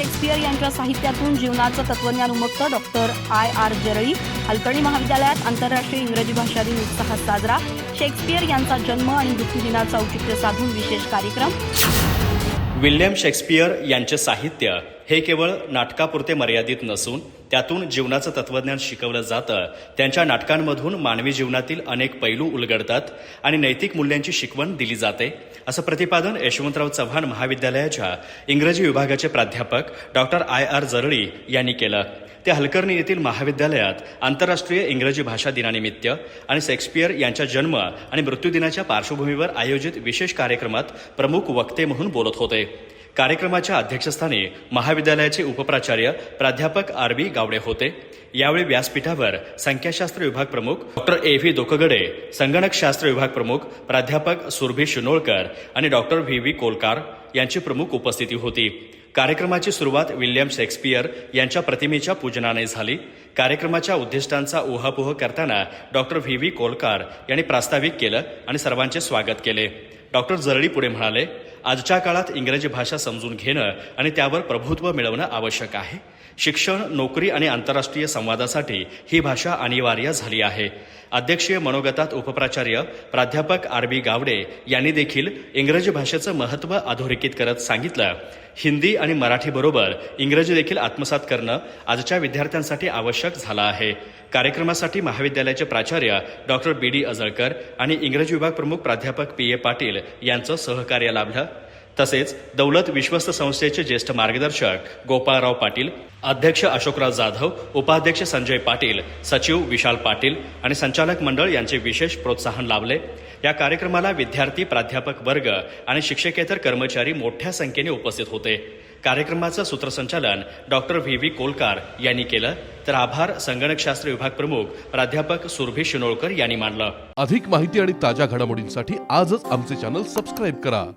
Shakespeare यांच्या साहित्यातून जीवनाचं तत्वज्ञान उमगतं डॉक्टर आय आर जरळी. अलकर्णी महाविद्यालयात आंतरराष्ट्रीय इंग्रजी भाषा दिन उत्साहात साजरा. शेक्सपियर यांचा जन्म आणि मृत्यूदिनाचं औचित्य साधून विशेष कार्यक्रम. विल्यम शेक्सपियर यांचे साहित्य हे केवळ नाटकापुरते मर्यादित नसून त्यातून जीवनाचं तत्वज्ञान शिकवलं जातं. त्यांच्या नाटकांमधून मानवी जीवनातील अनेक पैलू उलगडतात आणि नैतिक मूल्यांची शिकवण दिली जाते. असं प्रतिपादन यशवंतराव चव्हाण महाविद्यालयाच्या इंग्रजी विभागाचे प्राध्यापक डॉक्टर आय आर जरळी यांनी केलं. ते हलकर्णी येथील महाविद्यालयात आंतरराष्ट्रीय इंग्रजी भाषा दिनानिमित्त आणि शेक्सपियर यांच्या जन्म आणि मृत्यूदिनाच्या पार्श्वभूमीवर आयोजित विशेष कार्यक्रमात प्रमुख वक्ते म्हणून बोलत होते. कार्यक्रमाच्या अध्यक्षस्थानी महाविद्यालयाचे उपप्राचार्य प्राध्यापक आर बी गावडे होते. यावेळी व्यासपीठावर संख्याशास्त्र विभाग प्रमुख डॉक्टर ए व्ही दोकगडे संगणकशास्त्र विभाग प्रमुख प्राध्यापक सुरभी शिनोळकर आणि डॉक्टर व्ही व्ही कोलकार यांची प्रमुख उपस्थिती होती. कार्यक्रमाची सुरुवात विल्यम शेक्सपियर यांच्या प्रतिमेच्या पूजनाने झाली. कार्यक्रमाच्या उद्दिष्टांचा उहापोह करताना डॉक्टर व्ही. व्ही. कोलकार यांनी प्रास्ताविक केलं आणि सर्वांचे स्वागत केले. डॉक्टर जरळी पुढे म्हणाले आजच्या काळात इंग्रजी भाषा समजून घेणं आणि त्यावर प्रभुत्व मिळवणं आवश्यक आहे. शिक्षण नोकरी आणि आंतरराष्ट्रीय संवादासाठी ही भाषा अनिवार्य झाली आहे. अध्यक्षीय मनोगतात उपप्राचार्य प्राध्यापक आर बी गावडे यांनी देखील इंग्रजी भाषेचं महत्त्व अधोरेखित करत सांगितलं. हिंदी आणि मराठीबरोबर इंग्रजी देखील आत्मसात करणं आजच्या विद्यार्थ्यांसाठी आवश्यक झालं आहे. कार्यक्रमासाठी महाविद्यालयाचे प्राचार्य डॉक्टर बी डी अजळकर आणि इंग्रजी विभाग प्रमुख प्राध्यापक पी ए पाटील यांचं सहकार्य लाभलं. तसेच दौलत विश्वस्त संस्थेचे ज्येष्ठ मार्गदर्शक गोपाळराव पाटील अध्यक्ष अशोकराव जाधव उपाध्यक्ष संजय पाटील सचिव विशाल पाटील आणि संचालक मंडळ यांचे विशेष प्रोत्साहन लाभले. या कार्यक्रमाला विद्यार्थी प्राध्यापक वर्ग आणि शिक्षकेतर कर्मचारी मोठ्या संख्येने उपस्थित होते. कार्यक्रमाचं सूत्रसंचालन डॉक्टर व्ही. व्ही. कोलकार यांनी केलं. तर आभार संगणकशास्त्र विभाग प्रमुख प्राध्यापक सुरभी शिनोळकर यांनी मानलं. अधिक माहिती आणि ताज्या घडामोडींसाठी आजच आमचे चॅनल सबस्क्राईब करा.